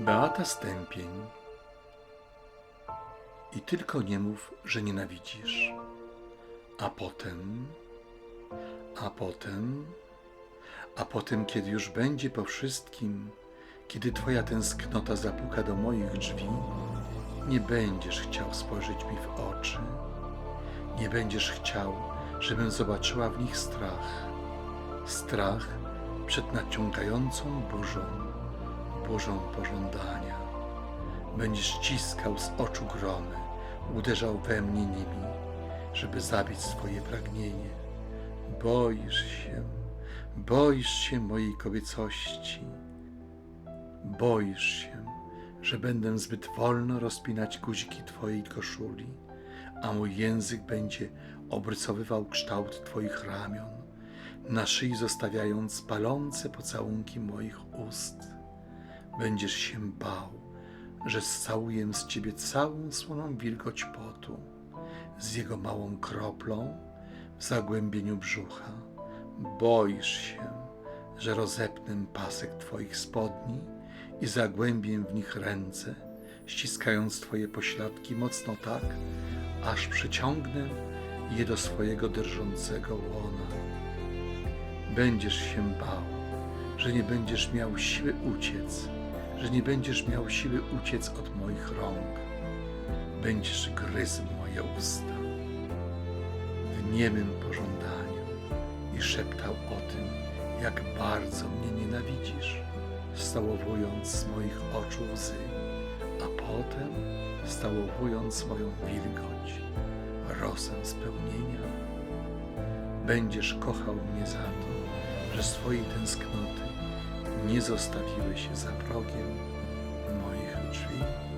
Beata Stępień. I tylko nie mów, że nienawidzisz. A potem, a potem, a potem, kiedy już będzie po wszystkim, kiedy Twoja tęsknota zapuka do moich drzwi, nie będziesz chciał spojrzeć mi w oczy. Nie będziesz chciał, żebym zobaczyła w nich strach. Strach przed nadciągającą burzą, burzą pożądania. Będziesz ściskał z oczu gromy, uderzał we mnie nimi, żeby zabić swoje pragnienie. Boisz się, boisz się mojej kobiecości. Boisz się, że będę zbyt wolno rozpinać guziki Twojej koszuli, a mój język będzie obrysowywał kształt Twoich ramion, na szyi zostawiając palące pocałunki moich ust. Będziesz się bał, że scałuję z Ciebie całą słoną wilgoć potu, z jego małą kroplą w zagłębieniu brzucha. Boisz się, że rozepnę pasek Twoich spodni i zagłębię w nich ręce, ściskając Twoje pośladki mocno tak, aż przyciągnę je do swojego drżącego łona. Będziesz się bał, że nie będziesz miał siły uciec, że nie będziesz miał siły uciec od moich rąk. Będziesz gryzł moje usta w niemym pożądaniu i szeptał o tym, jak bardzo mnie nienawidzisz, stałowując z moich oczu łzy, a potem stałowując moją wilgoć, rosę spełnienia. Będziesz kochał mnie za to, że swojej tęsknoty nie zostawiły się za progiem moich drzwi.